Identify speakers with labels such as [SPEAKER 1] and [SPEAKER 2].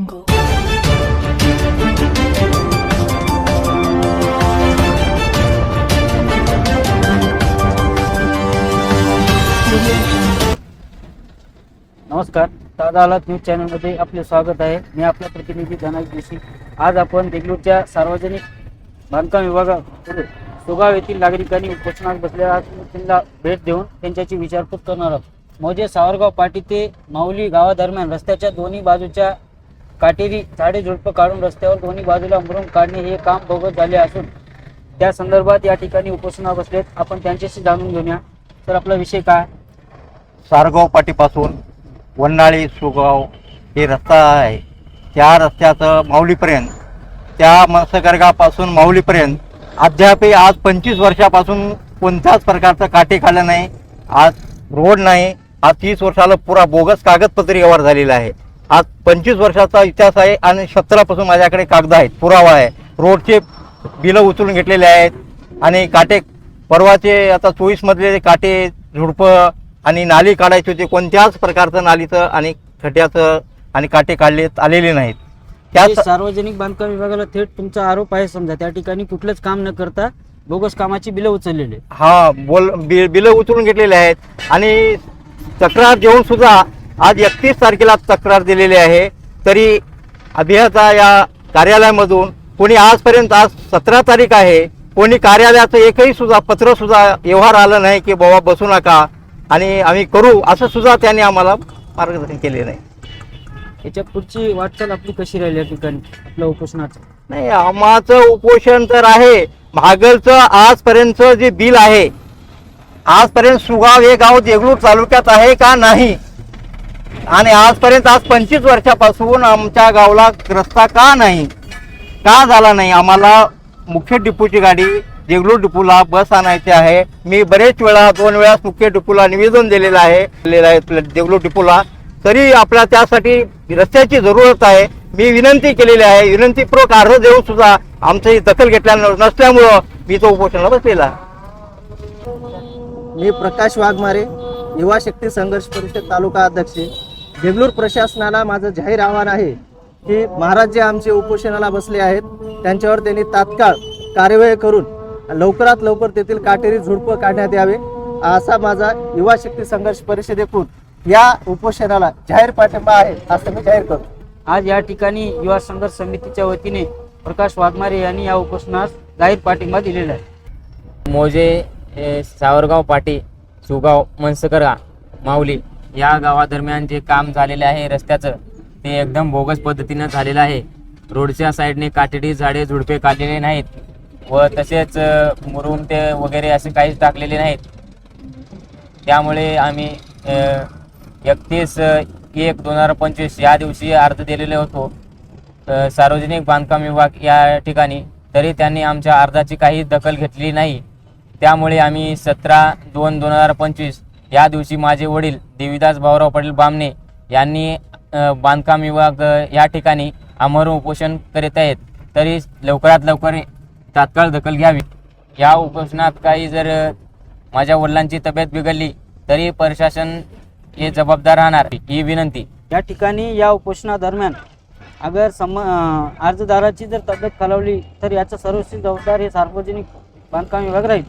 [SPEAKER 1] नमस्कार ताजा आलात न्यूज चॅनलमध्ये. आपले स्वागत आहे. मी आपला प्रतिनिधी धनाज जोशी. आज आपण देगलूरच्या सार्वजनिक बांधकाम विभागापुढे सुगाव येथील नागरिकांनी उपोषणात बसलेल्या त्यांना भेट देऊन त्यांच्याची विचारपूस करणार आहोत. मौजे सावरगाव पाटी ते माऊली गावादरम्यान रस्त्याच्या दोन्ही बाजूच्या काटेरी झाडे झुडपं काढून रस्त्यावर दोन्ही बाजूला मुरुम काढणे हे काम बोगस झाले असून त्या संदर्भात या ठिकाणी उपोषणा बसलेत. आपण त्यांच्याशी जाणून घेऊया. तर आपला विषय काय?
[SPEAKER 2] सारगाव पाटीपासून वन्नाळी सुगाव हे रस्ता आहे. त्या रस्त्याचं माऊलीपर्यंत त्या मत्स्यगर्गापासून माऊलीपर्यंत अद्याप आज पंचवीस वर्षापासून कोणत्याच प्रकारचं काटे खाल्लं नाही. आज रोड नाही. आज तीस वर्षाला पुरा बोगस कागदपत्र व्यवहार झालेला आहे. आज पंचवीस वर्षाचा इतिहास आहे आणि सतरापासून माझ्याकडे कागद आहेत. पुरावा आहे. रोडचे बिलं उचलून घेतलेले आहेत. आणि काटे परवाचे आता चोवीसमधले काटे झुडपं आणि नाली काढायची होती कोणत्याच प्रकारचं नालीचं आणि खड्ड्याचं आणि काटे काढलेत आलेले नाहीत. त्या
[SPEAKER 1] सार्वजनिक बांधकाम विभागाला थेट तुमचा आरोप आहे समजा. त्या ठिकाणी कुठलंच काम न करता बोगस कामाची बिलं उचललेले
[SPEAKER 2] हा बोल बिलं उचलून घेतलेले आहेत. आणि तक्रार देऊन सुद्धा आज एकतीस तारखेला तक्रार दिलेली आहे. तरी अभियंता या कार्यालयामधून कोणी आजपर्यंत आज सतरा तारीख आहे कोणी कार्यालयाचं एकही सुद्धा पत्र सुद्धा व्यवहार आलं नाही की बाबा बसू नका आणि आम्ही करू असं सुद्धा त्यांनी आम्हाला मार्गदर्शन केले नाही.
[SPEAKER 1] याच्या पुढची वाटचाल आपली कशी राहील या ठिकाणी आपल्या उपोषणाचं?
[SPEAKER 2] नाही आम्हाचं उपोषण तर आहे. भागलचं आजपर्यंतचं जे बिल आहे आजपर्यंत सुगाव हे गाव देगलूर तालुक्यात आहे का नाही आणि आजपर्यंत आज पंचवीस वर्षापासून आमच्या गावाला रस्ता का नाही का झाला नाही आम्हाला मुख्य डिपोची गाडी देगलूर डिपोला बस आणायची आहे. मी बरेच वेळा दोन वेळा मुख्य डिपोला निवेदन दिलेलं आहे दिलेलं आहे देगलूर डिपोला. तरी आपल्या त्यासाठी रस्त्याची जरूरत आहे. मी विनंती केलेली आहे विनंतीपूर्वक अर्ज देऊन सुद्धा आमची दखल घेतल्या नसल्यामुळं मी तो उपोषणाला बसलेला
[SPEAKER 3] मी प्रकाश वाघमारे युवा शक्ती संघर्ष परिषद तालुका अध्यक्ष देगलूर प्रशासनाला माझं जाहीर आव्हान आहे की महाराज जे आमचे उपोषणाला बसले आहेत त्यांच्यावर त्यांनी तात्काळ कार्यवाही करून लवकरात लवकर तेथील काटेरी झुडपं काढण्यात यावे असा माझा युवा शक्ती संघर्ष परिषदेकडून या उपोषणाला जाहीर पाठिंबा आहे असं मी जाहीर करतो.
[SPEAKER 1] आज या ठिकाणी युवा संघर्ष समितीच्या वतीने प्रकाश वाघमारे यांनी या उपोषणास जाहीर पाठिंबा दिलेला आहे.
[SPEAKER 4] मोजे सावरगाव पाटी सुगाव मनसकरा माऊली या गावादरम्यान जे काम झालेले आहे रस्त्याचं ते एकदम बोगस पद्धतीनं झालेलं आहे. रोडच्या साईडने काटेडी झाडे झुडपे काढलेले नाहीत व तसेच अ, मुरुम ते वगैरे असे काहीच टाकलेले नाहीत. त्यामुळे आम्ही एकतीस एक दोन हजार पंचवीस या दिवशी अर्ज दिलेले होतो. सार्वजनिक बांधकाम विभाग या ठिकाणी तरी त्यांनी आमच्या अर्जाची काही दखल घेतली नाही. त्यामुळे आम्ही सतरा दोन दोन हजार पंचवीस या दिवशी माझे वडील देवीदास भाऊराव पाटील बामणे यांनी बांधकाम विभाग या ठिकाणी अमर उपोषण करीत आहेत. तरी लवकरात लवकर तात्काळ दखल घ्यावी. या उपोषणात काही जर माझ्या वडिलांची तब्येत बिघडली तरी प्रशासन हे जबाबदार राहणार ही विनंती.
[SPEAKER 1] या ठिकाणी या उपोषणादरम्यान अगर सम अर्जदाराची जर तब्येत खालावली तर याचा सर्वस्वी जबाबदार हे सार्वजनिक बांधकाम विभाग राहील.